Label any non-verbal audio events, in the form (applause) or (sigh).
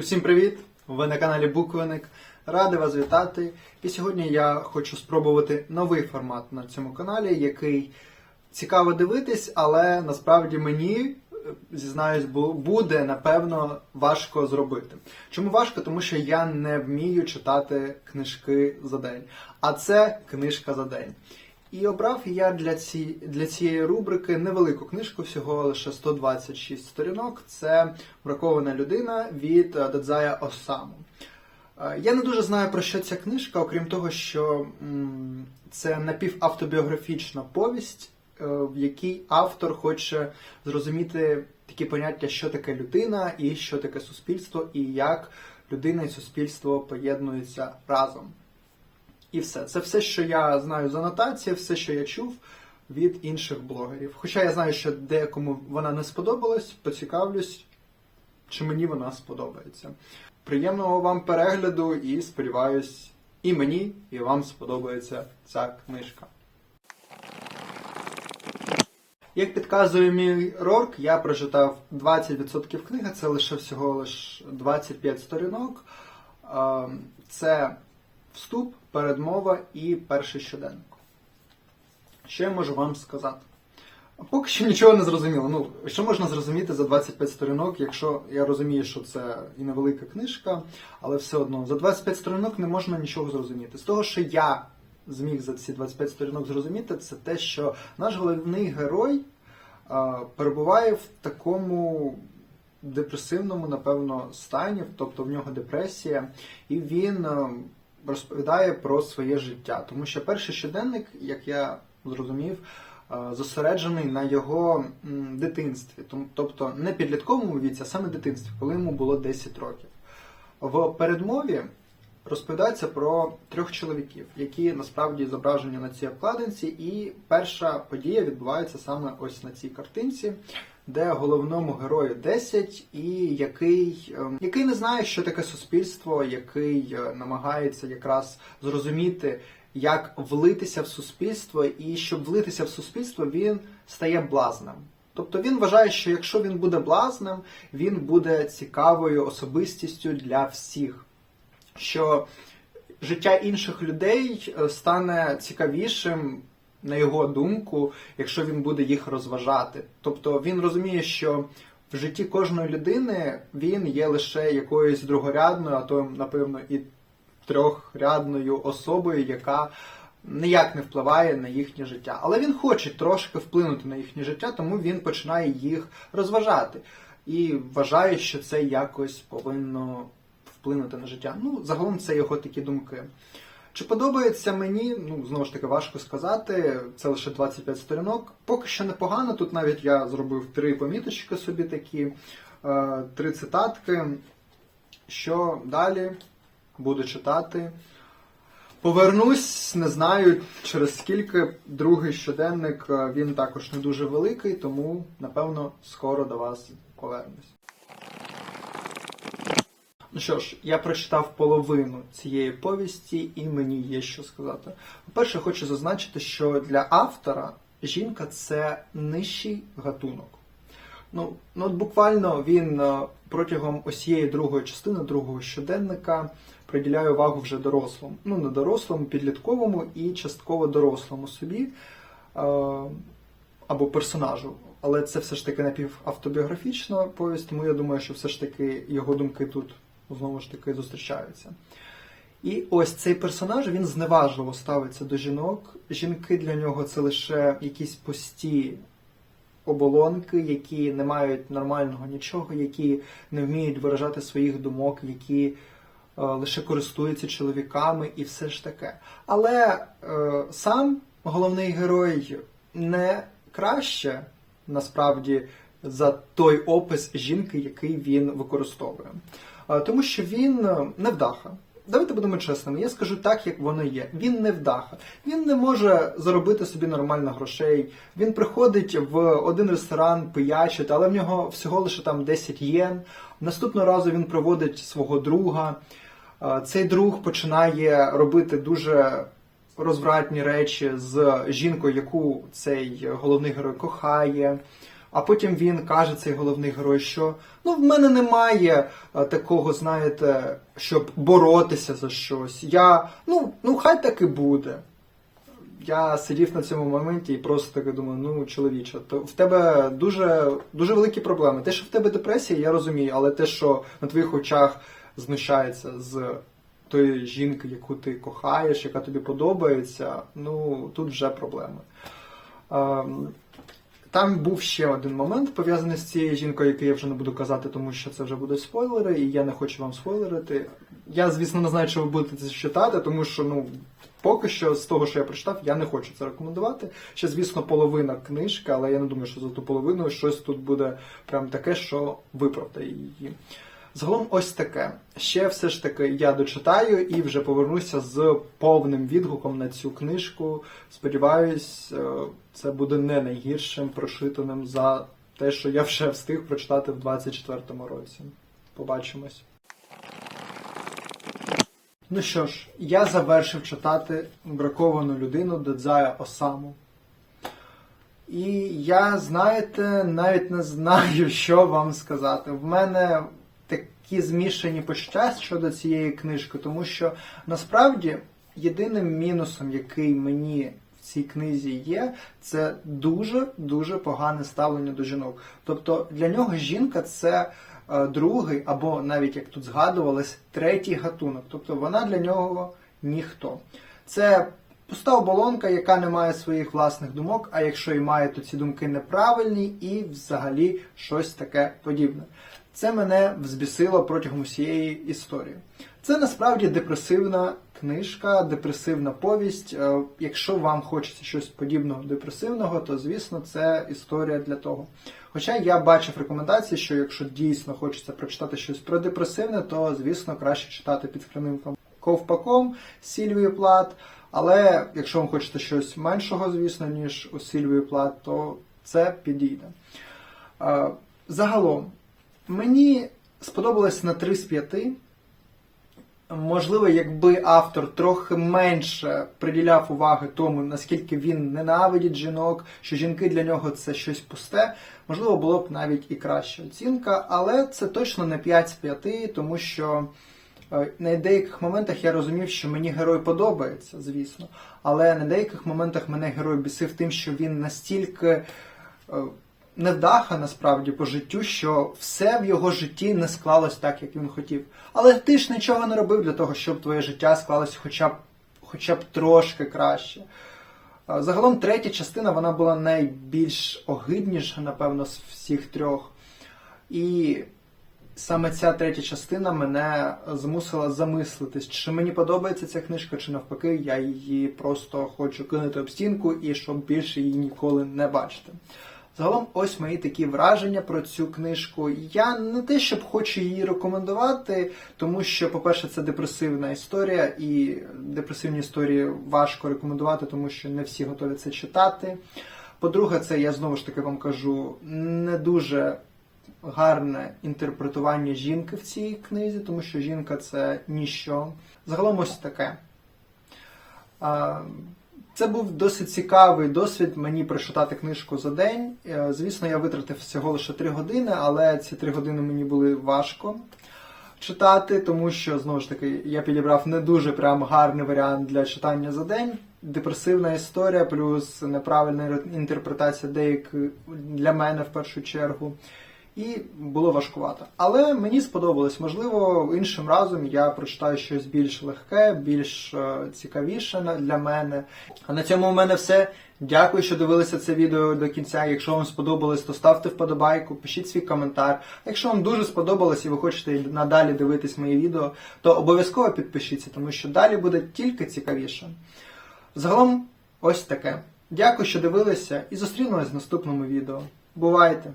Усім привіт! Ви на каналі Буквеник. Радий вас вітати. І сьогодні я хочу спробувати новий формат на цьому каналі, який цікаво дивитись, але насправді мені, е, зізнаюсь, бу- буде напевно важко зробити. Чому важко? Тому що я не вмію читати книжки за день. А це книжка за день. І обрав я для, ці, для цієї рубрики невелику книжку, всього лише 126 сторінок. Це Бракована людина від е, Дадзая Осаму. Е, Я не дуже знаю про що ця книжка, окрім того, що це напівавтобіографічна повість, е, в якій автор хоче зрозуміти такі поняття, що таке людина і що таке суспільство, і як людина і суспільство поєднуються разом. І все. Це все, що я знаю з анотації, все, що я чув від інших блогерів. Хоча я знаю, що деякому вона не сподобалась, поцікавлюсь, чи мені вона сподобається. Приємного вам перегляду і сподіваюсь, і мені, і вам сподобається ця книжка. Як підказує мій рорк, я прочитав 20% книги, це лише всього лиш 25 сторінок. Е, Це вступ, передмова і перший щоденник. Що я можу вам сказати? Поки що нічого не зрозуміло. Ну, що можна зрозуміти за 25 сторінок, якщо я розумію, що це і невелика книжка, але все одно за 25 сторінок не можна нічого зрозуміти. З того, що я зміг за ці 25 сторінок зрозуміти, це те, що наш головний герой а, перебуває в такому депресивному, напевно, стані, тобто в нього депресія, і він розповідає про своє життя. Тому що перший щоденник, як я зрозумів, е, зосереджений на його дитинстві, тобто не підлітковому віці, а саме дитинстві, коли йому було 10 років. В передмові розповідається про трьох чоловіків, які насправді зображені на цій обкладинці, і перша подія відбувається саме ось на цій картинці, де головному герою 10, і який, ем, який не знає, що таке суспільство, який е, намагається якраз зрозуміти, як влитися в суспільство, і щоб влитися в суспільство, він стає блазнем. Тобто він вважає, що якщо він буде блазнем, він буде цікавою особистістю для всіх що життя інших людей е, стане цікавішим, на його думку, якщо він буде їх розважати. Тобто він розуміє, що в житті кожної людини він є лише якоюсь другорядною, а то, напевно, і трьохрядною особою, яка ніяк не впливає на їхнє життя. Але він хоче трошки вплинути на їхнє життя, тому він починає їх розважати. І вважає, що це якось повинно вплинути на життя. Ну, загалом це його такі думки. Чи подобається мені, ну знову ж таки важко сказати, це лише 25 сторінок. Поки що непогано. Тут навіть я зробив три поміточки собі такі, е, три цитатки. Що далі буду читати. Повернусь, не знаю через скільки. Другий щоденник е, він також не дуже великий, тому напевно скоро до вас повернусь. Ну що ж, я прочитав половину цієї повісті, і мені є що сказати. По-перше, хочу зазначити, що для автора жінка це нижчий гатунок. Ну, ну от буквально він е, протягом усієї другої частини, другого щоденника приділяє увагу вже дорослому. Ну, не дорослому, підлітковому і частково дорослому собі е, або персонажу. Але це все ж таки напівавтобіографічна повість, тому я думаю, що все ж таки його думки тут знову ж таки зустрічаються. І ось цей персонаж він зневажливо ставиться до жінок. Жінки для нього це лише якісь пусті оболонки, які не мають нормального нічого, які не вміють виражати своїх думок, які е, лише користуються чоловіками і все ж таке. Але е, сам головний герой не краще насправді за той опис жінки, який він використовує. Тому що він е, невдаха. Давайте будемо чесними. Я скажу так, як воно є. Він не вдаха. Він не може заробити собі нормально грошей. Він приходить в один ресторан пиячити, але в нього всього лише там 10 єн. Наступного разу він проводить свого друга. Цей друг починає робити дуже розвратні речі з жінкою, яку цей головний герой кохає. А потім він каже, цей головний герой, що ну в мене немає е, такого, знаєте, щоб боротися за щось. Я ну, ну хай так і буде. Я сидів на цьому моменті і просто таки думаю, ну чоловіче, то в тебе дуже, дуже великі проблеми. Те, що в тебе депресія, я розумію, але те, що на твоїх очах знущається з тої жінки, яку ти кохаєш, яка тобі подобається, ну тут вже проблеми. Там був ще один момент пов'язаний з цією жінкою, який я вже не буду казати, тому що це вже будуть спойлери, і я не хочу вам спойлерити. Я, звісно, не знаю, чи ви будете це читати, тому що ну поки що з того, що я прочитав, я не хочу це рекомендувати. Ще, звісно, половина книжки, але я не думаю, що за ту половину щось тут буде прям таке, що виправдає її. Загалом ось таке. Ще все ж таки я дочитаю і вже повернуся з повним відгуком на цю книжку. Сподіваюсь, е, це буде не найгіршим прошитаним за те, що я вже встиг прочитати в 24-му році. Побачимось. Ну що ж, я завершив читати браковану людину Дедзая Осаму. І я, знаєте, навіть не знаю, (laughs) що вам сказати. В мене такі змішані почуття щодо цієї книжки, тому що насправді єдиним мінусом, який мені в цій книзі є, це дуже-дуже погане ставлення до жінок. Тобто для нього жінка це е, другий, або навіть як тут згадувалось, третій гатунок. Тобто вона для нього ніхто. Це пуста оболонка, яка не має своїх власних думок, а якщо і має, то ці думки неправильні і взагалі щось таке подібне. Це мене взбісило протягом усієї історії. Це насправді депресивна книжка, депресивна повість. Е, Якщо вам хочеться щось подібного депресивного, то звісно це історія для того. Хоча я бачив рекомендації, що якщо дійсно хочеться прочитати щось про депресивне, то звісно краще читати під скляним ковпаком Сільвії Плат. Але якщо вам хочете щось меншого, звісно, ніж у Сільвії Плат, то це підійде. Загалом, мені сподобалось на 3 з 5. Можливо, якби автор трохи менше приділяв уваги тому, наскільки він ненавидить жінок, що жінки для нього це щось пусте, можливо, було б навіть і краща оцінка, але це точно не 5 з 5, тому що на деяких моментах я розумів, що мені герой подобається, звісно, але на деяких моментах мене герой бісив тим, що він настільки е, невдаха насправді по життю, що все в його житті не склалось так, як він хотів. Але ти ж нічого не робив для того, щоб твоє життя склалось хоча б, хоча б трошки краще. Загалом третя частина вона була найбільш огидніша, напевно, з всіх трьох. І саме ця третя частина мене змусила замислитись, чи мені подобається ця книжка, чи навпаки, я її просто хочу кинути об стінку і щоб більше її ніколи не бачити. Загалом, ось мої такі враження про цю книжку. Я не те, щоб хочу її рекомендувати, тому що, по-перше, це депресивна історія, і депресивні історії важко рекомендувати, тому що не всі готові це читати. По-друге, це я знову ж таки вам кажу, не дуже гарне інтерпретування жінки в цій книзі, тому що жінка це ніщо. Загалом ось таке. Це був досить цікавий досвід мені прочитати книжку за день. Е, Звісно, я витратив всього лише 3 години, але ці 3 години мені були важко читати, тому що, знову ж таки, я підібрав не дуже прям гарний варіант для читання за день. Депресивна історія, плюс неправильна інтерпретація деяких для мене в першу чергу. І було важкувато. Але мені сподобалось. Можливо, іншим разом я прочитаю щось більш легке, більш е, цікавіше для мене. А на цьому у мене все. Дякую, що дивилися це відео до кінця. Якщо вам сподобалось, то ставте вподобайку, пишіть свій коментар. А якщо вам дуже сподобалось і ви хочете надалі дивитись мої відео, то обов'язково підпишіться, тому що далі буде тільки цікавіше. Загалом, ось таке. Дякую, що дивилися, і зустрінемось в наступному відео. Бувайте!